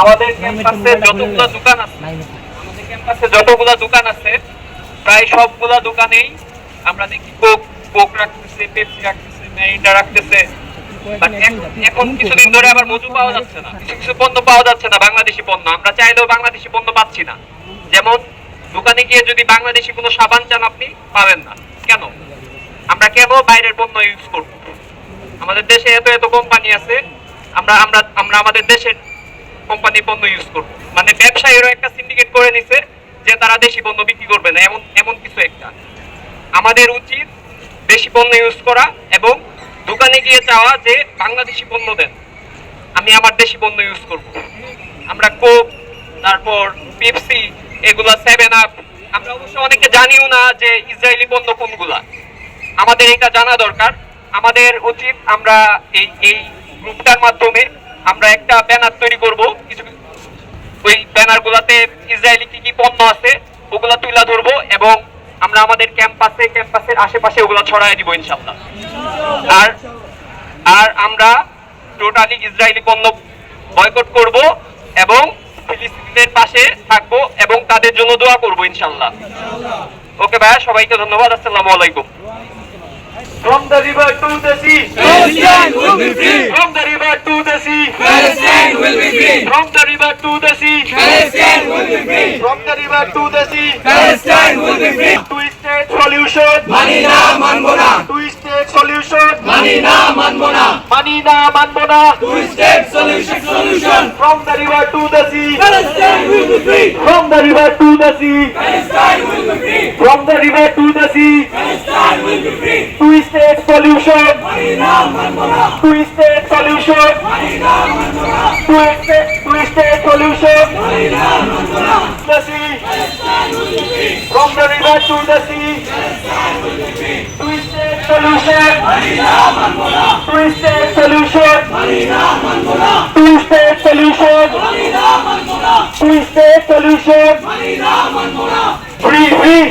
আমাদের দোকান আছে প্রায় সবগুলা দোকানেই আমরা দেখি কোক কোক রাখতেছে, পেপসি রাখতেছে, ম্যারিন্ডা রাখতেছে। এখন কিছুদিন ধরে আবার মজু পাওয়া যাচ্ছে না। কিছু কিছু পণ্য পাওয়া যাচ্ছে না, বাংলাদেশি পণ্য। আমরা চাইলেও বাংলাদেশি পণ্য পাচ্ছি না। যেমন দোকানে গিয়ে যদি বাংলাদেশি কোনো সাবান চান আপনি, পাবেন না। কেন? আমরা কেন বাইরের পণ্য ইউজ করব। আমাদের দেশে এত এত কোম্পানি আছে, আমরা আমরা আমরা আমাদের দেশের কোম্পানি পণ্য ইউজ করব। মানে ব্যবসায়ীরা একটা সিন্ডিকেট করে নিছে যে তারা দেশি পণ্য বিক্রি করবে না, এমন এমন কিছু একটা। আমাদের উচিত দেশি পণ্য ইউজ করা এবং দোকানে গিয়ে চাওয়া যে বাংলাদেশি পণ্য দেন। আমি আমার দেশি পণ্য ইউজ করব। আমরা কোক, তারপর পেপসি এগুলা সেভেন আপ আমরা অবশ্য অনেকে জানিও না যে ইসরায়েলি পণ্য কোনগুলা। আমাদের এটা জানা দরকার। আমাদের উচিত আমরা এই এই গ্রুপটার মাধ্যমে আমরা একটা ব্যানার তৈরি করব। কিছু ওই ব্যানার গুলাতে ইসরায়েলি কি কি পণ্য আছে, ওগুলা তুলে ধরবো এবং আমরা আমাদের ক্যাম্পাসে, ক্যাম্পাসের আশেপাশে ওগুলা ছড়াই দিব ইনশাল্লাহ আর আর আমরা টোটালি ইসরায়েলি পণ্য বয়কট করব এবং ফিলিস্তিনের পাশে থাকব এবং তাদের জন্য দোয়া করব ইনশাল্লাহ ওকে ভাইয়া সবাইকে ধন্যবাদ আসসালামু আলাইকুম From the river to the sea. Palestine will be free. From the river to the sea. Palestine will be free. From the river to the sea. Palestine will be free. From the river to the sea. Palestine will be free. Two state solution. মানি না মানবো না Two state solution. মানি না মানবো না মানি না মানবো না Two state solution solution. From the river to the sea. Palestine will be free. From the river to the sea. Palestine will be free. From the river to the sea. Palestine will be free. Two state solution. Money Two state solution. Money Two state, two state solution. Money The sea. From the river to the sea. Two state solution. মানি না মানবো না Two state solution. মানি না মানবো না Two state মানি Two state solution. মানি Free, free.